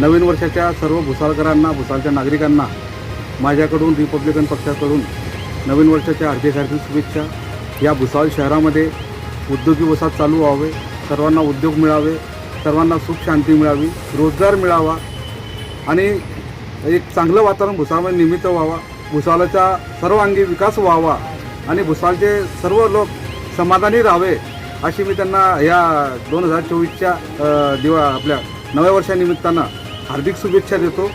नवीन वर्षाच्या सर्व भुसाळकरांना भुसाळच्या नागरिकांना माझ्याकडून रिपब्लिकन पक्षाकडून नवीन वर्षाच्या हार्दिक हार्दिक शुभेच्छा. या भुसावळ शहरामध्ये उद्योगी वसाहत चालू व्हावे सर्वांना उद्योग मिळावे सर्वांना सुख शांती मिळावी रोजगार मिळावा आणि एक चांगलं वातावरण भुसावळमध्ये निर्मित व्हावा भुसावळाचा सर्वांगी विकास व्हावा आणि भुसावळचे सर्व लोक समाधानी राहावे अशी मी त्यांना या दोन हजार चोवीसच्या दिवा आपल्या नव्या वर्षानिमित्तानं हार्दिक शुभेच्छा देतो.